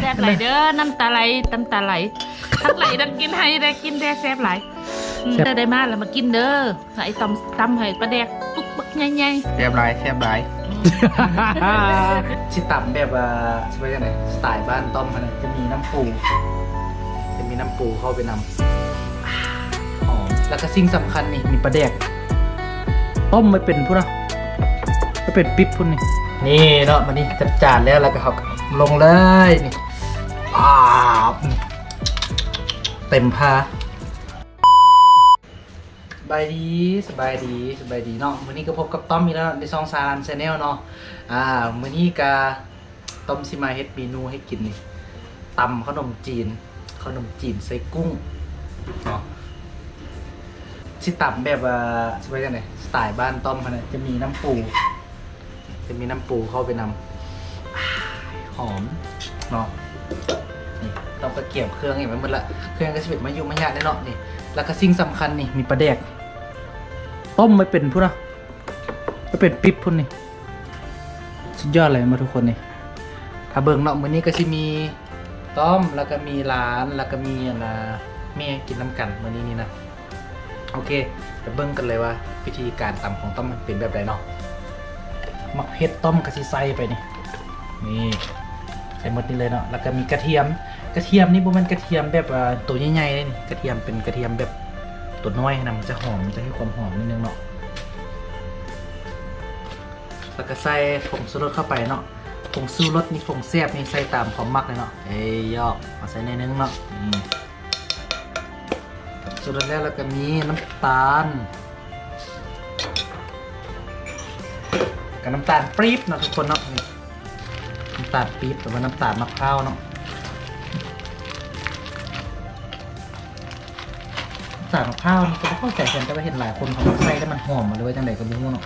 แซ่บไหลเด้อน้ำตาไหลน้ำตาไหลทั้งไหลทั้งกินให้ได้กินได้แซ่บไหลอืมได้ได้มาแล้วมากินเด้อใส่ตำตำให้ปลาแดกปุ๊กปักใหญ่แซ่บหลายแซ่บหลายชิต่ำแบบว่าชิว่าจังไงสไตล์บ้านต้อมมันจะมีน้ำปู จะมีน้ำปูเข้าไปนำอ่าหอมแล้วก็สิ่งสำคัญนี่มีปลาแดกต้มไม่เป็นพุ่นนะไม่เป็นปิ๊บพุ่นนี่นี่เนาะมันนี่จัดจานแล้วแล้วก็เขาลงเลยนี่อ้าว เต็มพาสบายดีสบายดีสบายดีเนาะวันนี้ก็พบกับต้อมอีกแล้วในซองซารันชาแนลเนาะอ่าวันนี้กาต้อมซิมาเฮ็ดเมนูให้กินนี่ตำขนมจีน ขนมจีนใส่กุ้งเนาะชิต่ำแบบว่าชิว่าจังไงสไตล์บ้านต้อมมันนะจะมีน้ำปู จะมีน้ำปูเข้าไปนำอ่าหอมเนาะ กระเกี่ยวเครื่องเห็นไหมหมดละเครื่องก็สิบมาอยู่มายาดแน่เนาะนี่แล้วก็สิ่งสำคัญนี่มีปลาแดกต้มไม่เป็นพุ่นนะไม่เป็นปิ๊บพุ่นนี่สุดยอดเลยมาทุกคนนี่ถ้าเบิ่งเนาะมื้อนี้ก็สิมีต้มแล้วก็มีร้านแล้วก็มีอันนะแม่กินน้ำกันมื้อนี้นี่นะโอเคไปเบิ่งกันเลยว่าวิธีการตำของต้มมันเป็นแบบไรเนาะมักเผ็ดต้มกะสิใส่ไปนี่นี่ใส่หมดนี่เลยเนาะแล้วก็มีกระเทียม กระเทียมนี่บ่มันกระเทียมแบบตัวใหญ่ๆเลยนี่กระเทียมเป็นกระเทียมแบบตัวน้อยนะมันจะหอมมันจะให้ความหอมนิดนึงเนาะแล้วก็ใส่ผงชูรสเข้าไปเนาะผงชูรสนี่ผงแซ่บนี่ใส่ตามความมักเลยเนาะเอ้ยยอกมาใส่ในนึงเนาะนี่สุดท้ายแล้วก็มีน้ำตาลกับน้ำตาลปี๊บเนาะทุกคนเนาะน้ำตาลปี๊บหรือว่าน้ำตาลมะพร้าวเนาะ น้ำตาลมะพร้าวนี่ก็บ่เข้าใจกันแต่ว่าเห็นหลายคนเขาใส่แล้วมันหอมมาเลยว่าจังไดก็บ่รู้เนาะ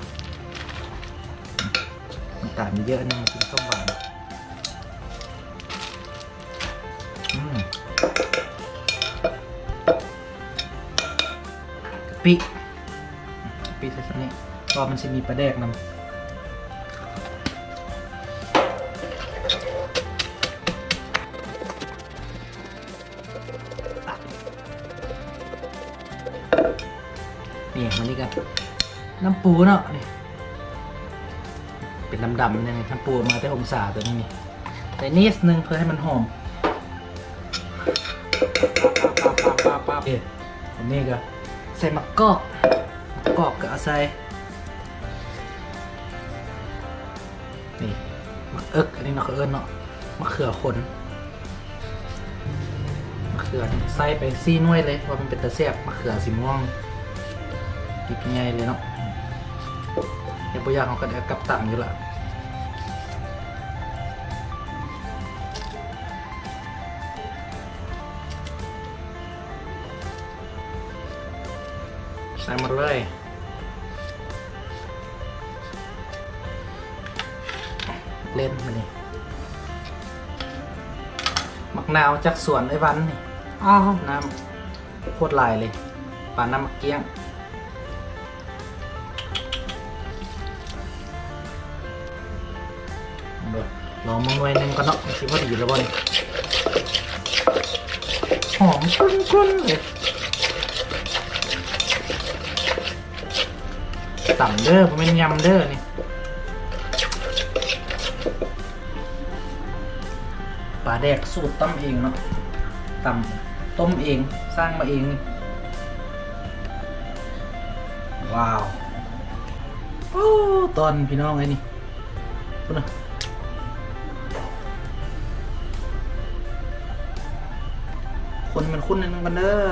น้ำตาลเยอะนี่มันกินส้มหวานอืมกะปิกะปิใส่สักนิดรอมันจะมีปลาแดกนำ มันนี่กันน้ำปูเนาะนี่เป็นดำๆเนี่ยน้ำปูมาแต่องศาตัวนี้นี่แต่นิดนึงเพื่อให้มันหอมปั๊บปั๊บปั๊บปั๊บปั๊บปั๊บอันนี้ก็ใส่มะกอกมะกอกก็เอาใส่นี่มะเอิกอันนี้เนาะเขาเอิ้นเนาะมะเขือขนมะเขือใส่ไปซี่น่วยเลยว่าะมันเป็นตะแซ่บมะเขือสีม่วง ดิบใหญ่เลยเนาะเดี๋ยวปอยางเขาก็เดี๋ยวกลับตังอยู่ละใส่หมดเลยเล่นมานี่มักนาวจากสวนไอ้วันนี่อ้าวน้ำโคตรลายเลยปลาน้ำมักเกี้ยง ลองมาหน่วยหนึงก่อนเนาะคิดว่าดีแล้วบ่นี่หอมกุ้นกุ้นๆเลยต่ำเด้อผมเป็นยำเด้อนี่ปลาแดกสูตรต้มเองเนาะตำต้มเองสร้างมาเองนี่ว้าว โอ้ ตอนพี่น้องไอ้นี่คุณนะ คนมันคุ้นนึงกันเด้อ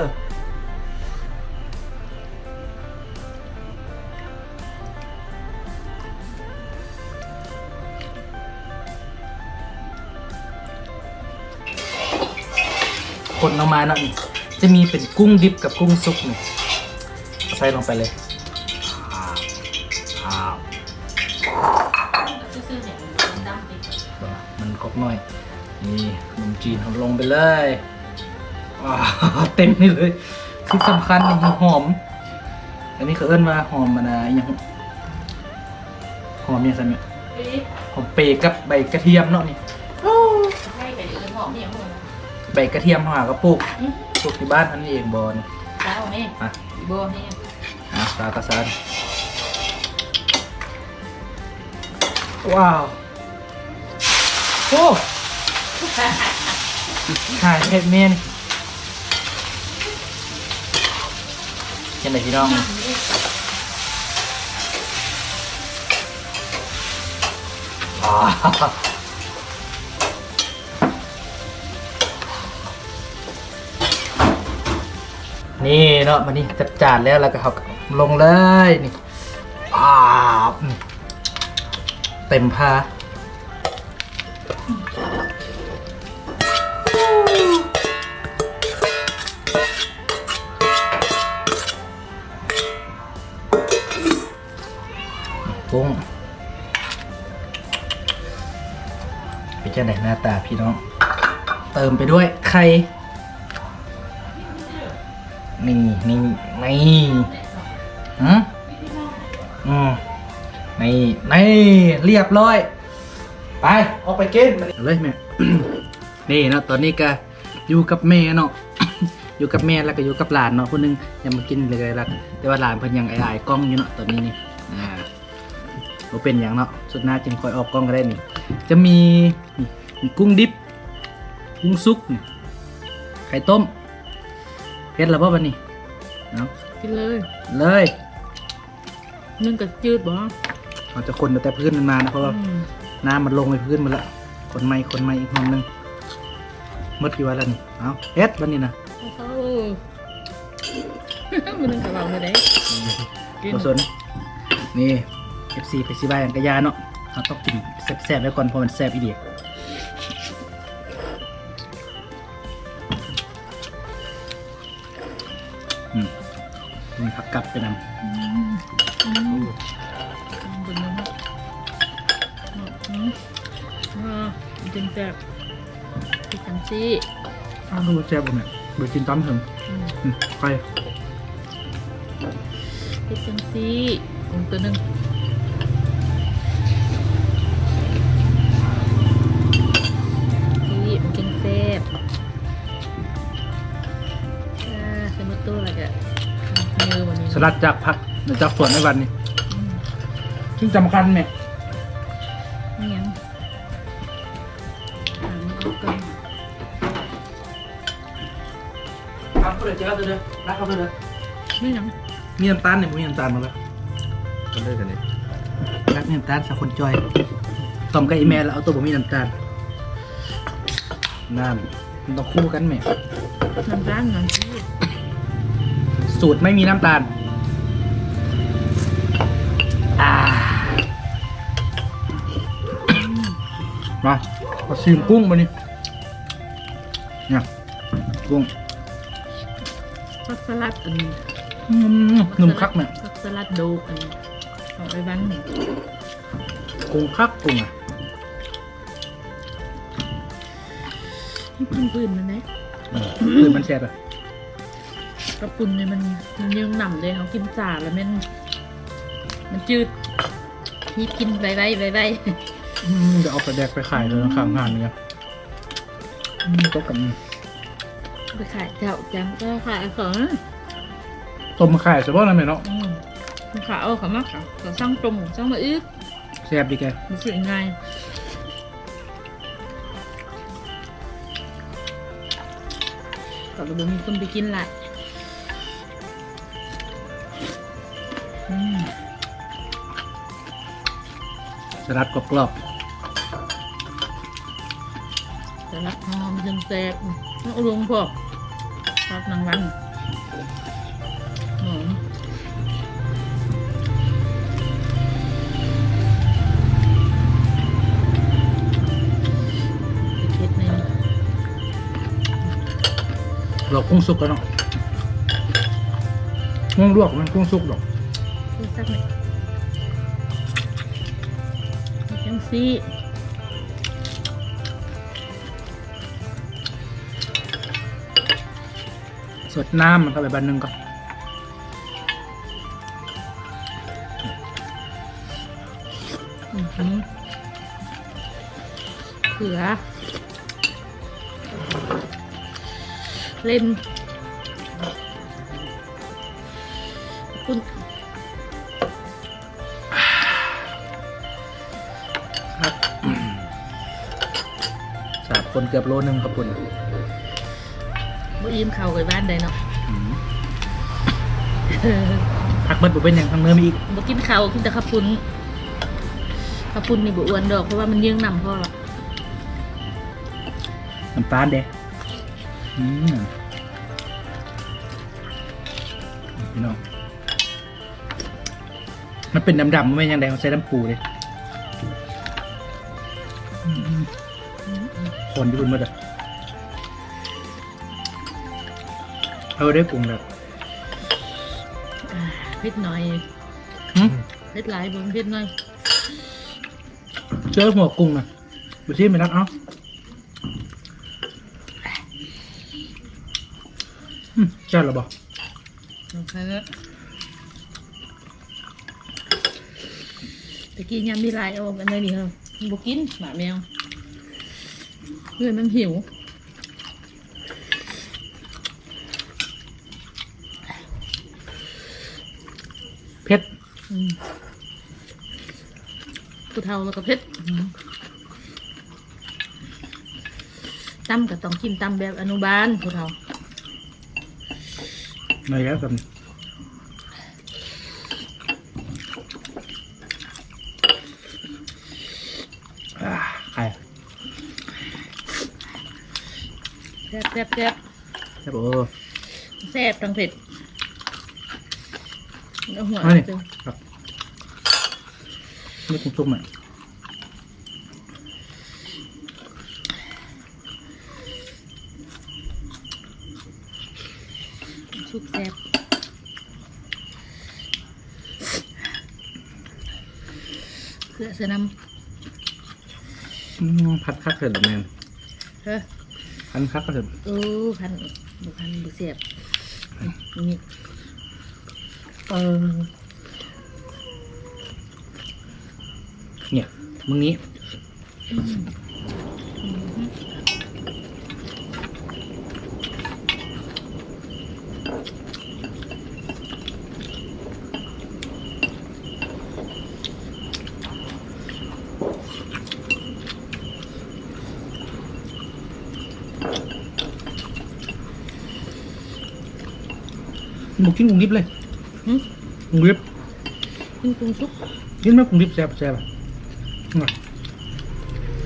คนออกมาเนาะนี่จะมีเป็นกุ้งดิบกับกุ้งสุกนี่เอาใส่ลงไปเลยอ้าวอ้าวๆซื่อๆเนี่ยมันดำไปมันกรอบหน่อย นี่ขนมจีนเราลงไปเลยว้าว เต็มนี่เลย ที่สำคัญนี่คือหอม อันนี้เขาเอิ้นว่าหอมมันอะไรอย่างหอมเนี่ยสันเนี่ยปี๊บหอมเปรย์กับใบกระเทียมเนาะนี่โอ้ให้ไปเดินหอมเนี่ยหอมใบกระเทียมหากระปุกอืมปลูกที่บ้านอันนี้เองบอลเจ้าแม่อะบัวเนี่ยอะปลากระสันว้าว โอ้หายเห็ดเมน ยังไงพี่น้องนี่เนาะมานี่จัดจานแล้วแล้วก็เขาลงเลยนี่อ่าเต็มพา เป็นจังไหนหน้าตาพี่น้อง เติมไปด้วยไข่นี่นี่นี่หืมอืมนี่นี่เรียบร้อย ไปออกไปกินเอาเลยแม่ นี่เนาะตอนนี้ก็อยู่กับแม่เนาะ อยู่กับแม่แล้วก็อยู่กับหลานเนาะคนหนึงยังมากินเลยละแต่ว่าหลานเพิ่นยังไอ้ายๆกล้องอยู่เนาะตอนนี้นี่ อ่าเป็นอย่างเนาะ สุดหน้าจึงคอยออกกล้องก็ได้นี่ จะมีนี่มีกุ้งดิบ กุ้งซุกนี่ไข่ต้มเผ็ดแล้วป่ะวันนี้เนาะกินเลยเลยนึ่งกับจืดบ่เราจะคนแต่พื้นมันมานะเพราะว่าอืมน้ำมันลงไปพื้นหมาแล้วคนไม่คนไม่อีกห้องนึงหมดกี่วันแล้วนี่เอาเอ็ดวันนี้นะเขามันนึ่งกับเราไม่ได้กินโกศลนี่ FC ไปซีบายกันกระยาเนาะ เราต้องกินแซ่บๆไว้ก่อนเพราะมันแซ่บอีเดียอืมมีผักกลับไปนำอืมอืมบนนั้นอืมอ่าจริงแซ่บพี่จังซี่อ้าวดูแซ่บผมเนี่ยเดี๋ยวกินตั้มถึงไปพี่จังซี่องตัวหนึ่ง ลัดจากผักจากสวนในวันนี้อืมซึ่งสำคัญไหมนี่ยังอ่ามันก็ครับเดี๋ยวเจอกันเด้อรักกันเด้อไม่ยังมีน้ำตาลเนี่ยมีน้ำตาลมาแล้วกันได้กันนี่รักมีน้ำตาลสักคนจอยต้มกับอีแม่แล้วเอาตัวผมมีน้ำตาลน้ำมันต้องคู่กันไหมน้ำตาลน้ำชีสสูตรไม่มีน้ำตาล มามาชิมกุ้งมานี่เนี่ยกุ้งผักสลัดอันนี้อืมหนุ่มคักเนี่ยผักสลัดโดกอันนี้เอาไปบ้านหนึ่งกุ้งคักกุ้งอะพื้นพื้นมันนะคือมันแซ่บอะกระปุนเนี่ยมันมันยังหนำเลยเขากินจ่าแล้วมัน มันจืดนี่กินใบใบใบใบอืม จะเอาไปแดกไปขายเลยนะข้างงานเนี่ยอืมก็กับไปขายเจ้าจังก็ขายของต้มไข่ใช่ป่ะนั่นไหมเนาะอืมมันขายเอาเขามากค่ะเขาสร้างจมสร้างมาอึกแซ่บดีแกมันสึกยังไงก็เลยมีคนไปกินแหละอืมสลัดกรอบและหอมจนแซ่บต้องเอาลงพวกชอบนางวันหอมเผ็ดในนี้ๆเรากุ้งสุกกันเนาะกุ้งลวกมันกุ้งสุกหรอกคือสักหน่อยจังซี่ สดน้ำมันเข้าไปบันหนึ่งก่อนอื้อหือเขือ เล่นคุณครับสามคนเกือบโลนึงครับคุณบ่ อิ่มเข้าไปบ้านใดเนาะอืมผักเบิดบ่เป็นอย่างทางเนื้อมีอีกบ่กินเข้าวกินแต่ข้าวปุ้นข้าวปุ้นนี่บ่อ้วนดอกเพราะว่ามันเยื่องนำพ่อละน้ำตาลเด้อืมพี่น้องมันเป็นดำๆมันไม่ยังไงเขาใช้น้ำปูเลยอืมคนญี่ปุ่นมาเลย เอาได้ปรุงแบบอ่าเผ็ดหน่อยหึเผ็ดหลายบ่เผ็ดหน่อยเจอหัวกุ้งนะดูที่ไม่รักเอ้าอืมเจ้าหรอบอกโอเคตะกี้ยามมีลายเอาอันนี้นี่เหรอบ่กินหมาแมวเพื่อนมันหิว เพชร อืม ผู้เฒ่าแล้วก็เผ็ดตำก็ต้องกินตำแบบอนุบาลผู้เฒ่าหน่อยแล้วกันอ่าไข่แซ่บแซ่บแซ่บใช่ปะโอ้แซ่บทั้งเผ็ด แล้วหัวเอานี่จึงครับนี่กุ้งซุ่มอะชุบแซ่บเสือเสือน้อืมพัดคักเถิดแมนำเฮ้อพันคักเถิดเออพันบุพันบุเสียบนี่ เออเนี่ยมึงนี้ บุกกินกุ้งดิบเลยหึกุ้งดิบกินกุ้งซุปกินไหมกุ้งดิบแซ่บแซ่บอะน่ะ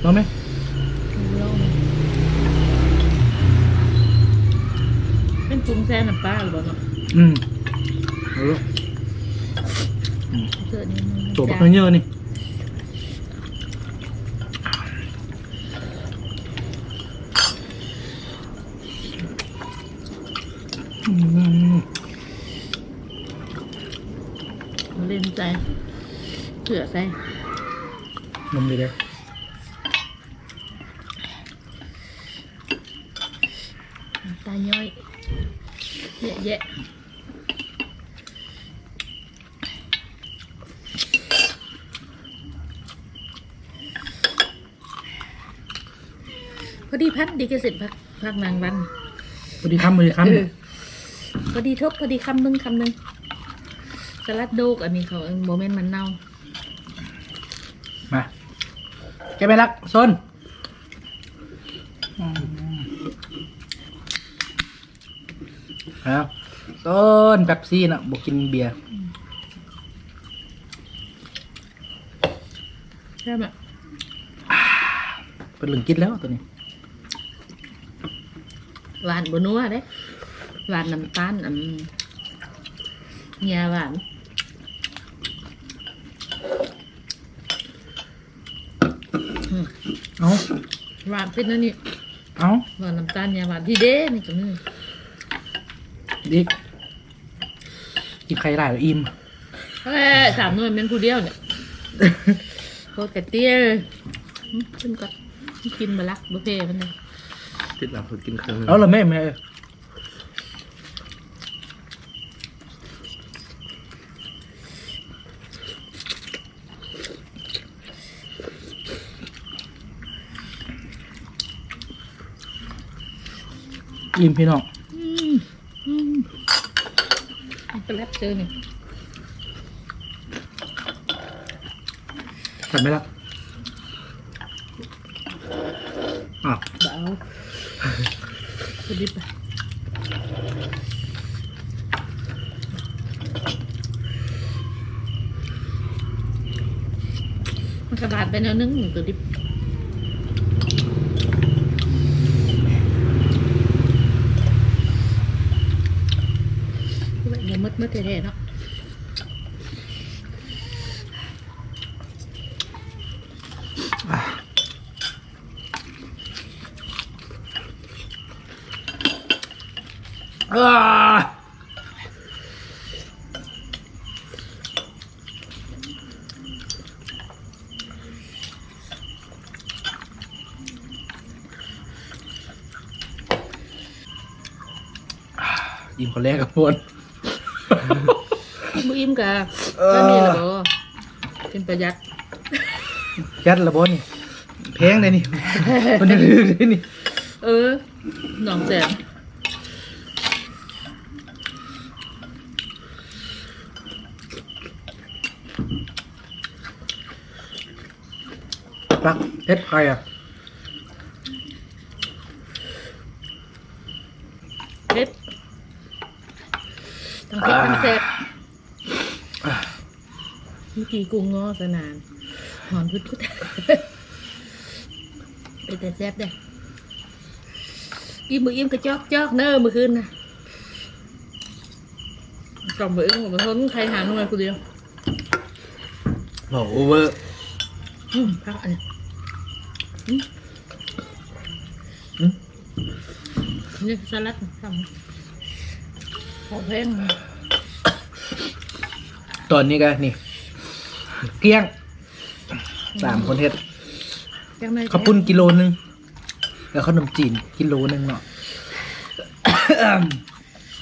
ลองไหม ลองเป็นกุ้งแซ่น้ำปลาหรือเปล่าเนาะ อืมเอาละ เสือนี่มัน ตัวบัก จาง เยอะนี่อืม เล่น ใจเสือใส่นมดีเลยน้ำตาย่อยแยะแยะพอดีพัดดีก็เสร็จพักพักนางวัน พอดีคำพอดีคเออพอดีทบพอดีคำหนึงคำหนึง สลัดโดกอันนี้เขาโมเมนต์มันเน่าำมาแกไปรักซนอืมเอาซนแป๊บซี่นะบอกกินเบียร์ใช่ไหมเป็นหลึงกินแล้วตัวนี้ หวานบนัวเด้หวานน้ำตาลอืมเงียหวาน อืม เอาหวานเป็นนั่นนี่เอาหวานน้ำตาลเงียหวานที่เด้นี่ก็มีดิกกินใครได้หรืออิ่มเอ้ยสามหน่วยเป็นผู้เดียวเนี่ยโคตรกระเตี้ยอืมขึ้นก่อนกินบะลักบุฟเฟ่ต์มันเลยติดหลังสุดกินเครื่องเอาเหรอแม่แม่ อิ่มพี่น้องเป็นแรบเจอนี่เสร็จไหมล่ะอ้าวเบาสดิบไปมันกระบาดไปแล้วนึงตัวดิบ คือแบบอย่ามืดมืดแท้ๆเนาะอ่าอิ่มคนแรกกับพวน บุอิ่มกะเออก็มีละบ่เป็นประหยัดยัดละบนนี่แพงเลยนี่มันจะลืมเลยนี่ เออหนองแสบปักเพชรใครอะ เผ็ด ทั้งเผ็ดทั้งแสบเมื่อกี้กุ้งงอสนาน หอนพุดพุดไปแต่แซ่บเด้อิ่มมืออิ่มกระจอกจอกเน้อเมื่อคืนนะกล่อมมืออิ่มผมทนใครหาหน่วยคนเดียวบอกโอเวอร์อืมพักอันนี้อืมนี่สลัดทำ ขอแพงตอนนี้ก็นี่ เกลี้ยงสามคนเฮ็ดจังเลยข้าวปุ้นกิโลนึง แล้วขนมจีนกิโลนึงเนาะ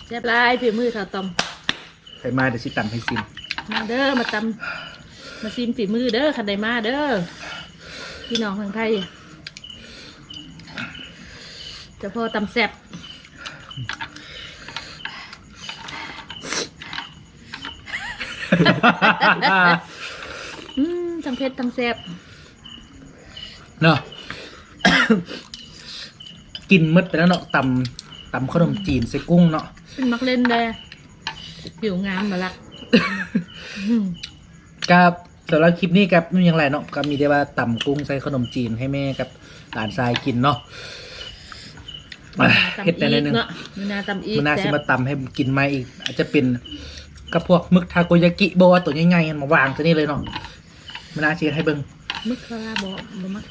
แซ่บหลายฝีมือเท่าตอมไปมาเดี๋ยวสิตำให้ซิมมาเด้อมาตำมาซิมฝีมือเด้อคันใดมาเด้อพี่น้องทางไทยเจะพอตำแซ่บ อืมทั้งเผ็ดทั้งแซ่บเนาะ กินหมืดไปแล้วเนาะตำตำขนมจีนใส่กุ้งเนาะ เป็นมักเล่นได้ผิวงามมาละอืมกับสำหรับคลิปนี้กับไม่มีอย่างไรเนาะก็มีได้ว่าตำกุ้งใส่ขนมจีนให้แม่กับหลานชายกินเนาะอะเฮ็ดแต่ในหนึ่งเนาะมือนาตำอีกมันน่าสิแซ่บมาตำให้กินมาอีก อาจจะเป็น กับพวกมึกทาโกยากิโบว่าตัวใหญ่ๆกันมาวางตัวนี้เลยเนาะมันน่าเชียให้เบิ่งมึกคาราบอกบ่มัก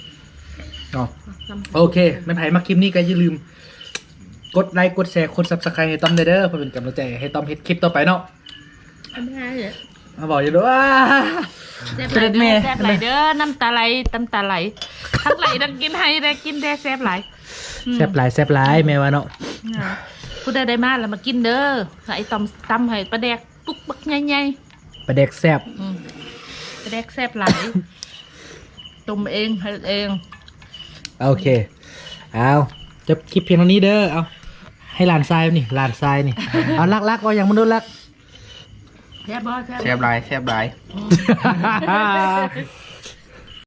เนาะตำโอเคไม่ไผมาคลิปนี้ก็อย่าลืม กดไลค์กดแชร์กดซับสไครต์ให้ต้อมเด้อเพื่อเป็นกำลังใจให้ต้อมเฮ็ดคลิปต่อไปเนาะไม่ได้เลยมาบอกอยู่ด้วยว่าแซ่บเสด็จแม่แซ่บไหลเด้อน้ำตาไหลน้ำตาไหลทั้งไหลทั้งกินให้ได้กินได้แซ่บไหลอืมแซ่บหลายแซ่บหลายแม่ว่าเนาะอ่าผู้ใดได้มาแล้วมากินเด้อไอ้ตำตำให้ปลาแดก ปุ๊กปักใหญ่ประเด็กแซ่บๆอืมปลาแดกแซ่บไหลตุ่มเองให้เองโอเค เอาจบคลิปเพียงเท่านี้เด้อเอาให้หลานทรายนี่หลานทรายนี่ เอาลักลักเอาอย่างมนุษย์ลัก แซ่บบ่แซ่บแซ่บหลายแซ่บหลาย อืม